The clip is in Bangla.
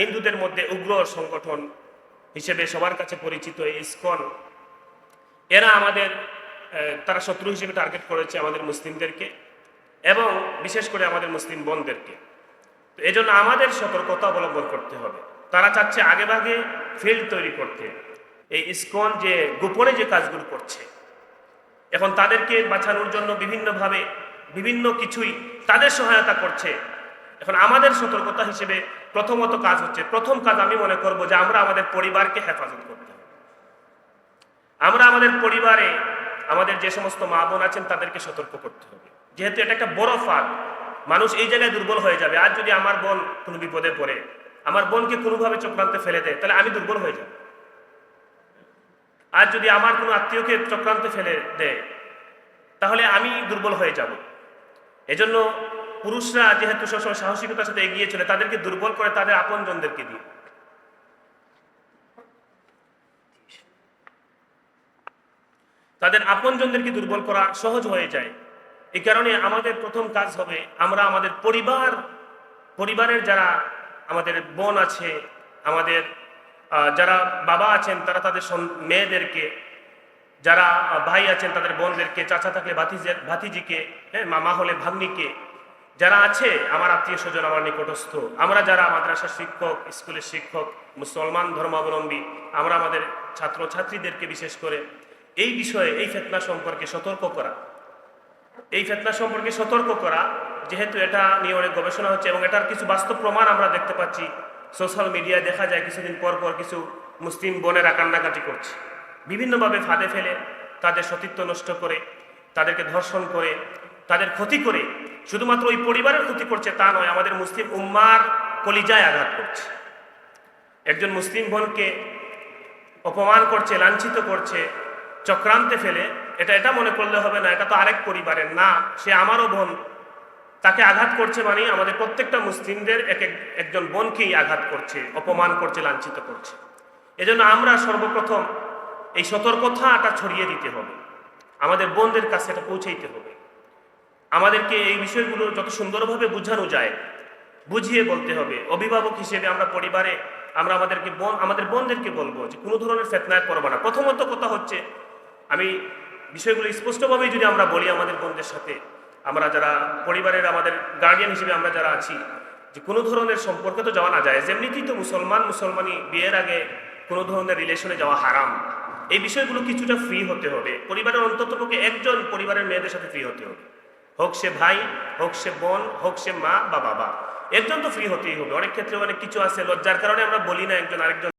হিন্দুদের মধ্যে উগ্র সংগঠন হিসেবে সবার কাছে পরিচিত ইসকন। এরা আমাদের তারা শত্রু হিসেবে টার্গেট করেছে আমাদের মুসলিমদেরকে এবং বিশেষ করে আমাদের মুসলিম বোনদেরকে। তো এই জন্য আমাদের সতর্কতা অবলম্বন করতে হবে। তারা চাচ্ছে আগেভাগে ফিল্ড তৈরি করতে। এই ইসকন যে গোপনে যে কাজগুলো করছে, এখন তাদেরকে বাঁচানোর জন্য বিভিন্নভাবে বিভিন্ন কিছুই তাদের সহায়তা করছে। এখন আমাদের সতর্কতা হিসেবে প্রথমত কাজ হচ্ছে, প্রথম কাজ আমি মনে করব যে আমরা আমাদের পরিবারকে হেফাজত করতে হবে। আমরা আমাদের পরিবারে আমাদের যে সমস্ত মা বোন আছেন তাদেরকে সতর্ক করতে হবে। যেহেতু এটা একটা বড় ফাঁদ, মানুষ এই জায়গায় দুর্বল হয়ে যাবে। আর যদি আমার বোন কোনো বিপদে পড়ে, আমার বোনকে কোনোভাবে চক্রান্তে ফেলে দেয়, তাহলে আমি দুর্বল হয়ে যাব। আর যদি আমার কোনো আত্মীয়কে চক্রান্তে ফেলে দেয়, তাহলে আমি দুর্বল হয়ে যাব। এজন্য পুরুষরা যেহেতু সবসময় সাহসিকতার সাথে এগিয়ে চলে, তাদেরকে দুর্বল করে তাদের আপনজনদেরকে দিয়ে। তাদের আপনজনদেরকে দুর্বল করা সহজ হয়ে যায়। এই কারণে আমাদের প্রথম কাজ হবে, আমরা আমাদের পরিবার, পরিবারের যারা আমাদের বোন আছে, আমাদের যারা বাবা আছেন, তারা তাদের মেয়েদেরকে, যারা ভাই আছেন, তাদের বোনদেরকে, চাচা থাকলে ভাতিজে, ভাতিজিকে হ্যাঁ মামা হলে ভাগ্নিকে যারা আছে, আমার আত্মীয় স্বজন, আমার নিকটস্থ, আমরা যারা মাদ্রাসার শিক্ষক, স্কুলের শিক্ষক, মুসলমান ধর্মাবলম্বী, আমরা আমাদের ছাত্র ছাত্রীদেরকে বিশেষ করে এই বিষয়ে, এই ফেতনা সম্পর্কে সতর্ক করা। এই ফেতনা সম্পর্কে সতর্ক করা, যেহেতু এটা নিয়ে অনেক গবেষণা হচ্ছে এবং এটার কিছু বাস্তব প্রমাণ আমরা দেখতে পাচ্ছি। সোশ্যাল মিডিয়ায় দেখা যায়, কিছুদিন পর পর কিছু মুসলিম বোনেরা কান্নাকাটি করছে। বিভিন্নভাবে ফাঁদে ফেলে, তাদের সতীত্ব নষ্ট করে, তাদেরকে ধর্ষণ করে তাদের ক্ষতি করে, শুধুমাত্র ওই পরিবারের ক্ষতি করছে তা নয়, আমাদের মুসলিম উম্মার কলিজায় আঘাত করছে। একজন মুসলিম বোনকে অপমান করছে, লাঞ্ছিত করছে, চক্রান্তে ফেলে, এটা এটা মনে করলে হবে না, এটা তো আরেক পরিবারের, না, সে আমারও বোন, তাকে আঘাত করছে মানে আমাদের প্রত্যেকটা মুসলিমদের এক এক, একজন বোনকেই আঘাত করছে, অপমান করছে, লাঞ্ছিত করছে। এজন্য আমরা সর্বপ্রথম এই সতর্কতাটা ছড়িয়ে দিতে হবে, আমাদের বোনদের কাছে এটা পৌঁছাইতে হবে। আমাদেরকে এই বিষয়গুলো যত সুন্দরভাবে বোঝানো যায়, বুঝিয়ে বলতে হবে। অভিভাবক হিসেবে আমরা পরিবারে, আমরা আমাদেরকে বোন, আমাদের বোনদেরকে বলব যে কোনো ধরনের ফেতনায় পড়ব না। প্রথমত কথা হচ্ছে, আমি বিষয়গুলো স্পষ্টভাবেই যদি আমরা বলি আমাদের বোনদের সাথে, আমরা যারা পরিবারের আমাদের গার্ডিয়ান হিসেবে আমরা যারা আছি, যে কোনো ধরনের সম্পর্কে তো যাওয়া না যায়। যেমনিতেই তো মুসলমান, মুসলমানি বিয়ের আগে কোনো ধরনের রিলেশনে যাওয়া হারাম। এই বিষয়গুলো কিছুটা ফ্রি হতে হবে। পরিবারের অন্ততপক্ষে একজন পরিবারের মেয়েদের সাথে ফ্রি হতে হবে। হোক সে ভাই, হোক সে বোন, হোক সে মা বা বাবা। একজন তো ফ্রি হতেই হবে। অনেক ক্ষেত্রে অনেক কিছু আছে, লজ্জার কারণে আমরা বলি না একজন আরেকজন।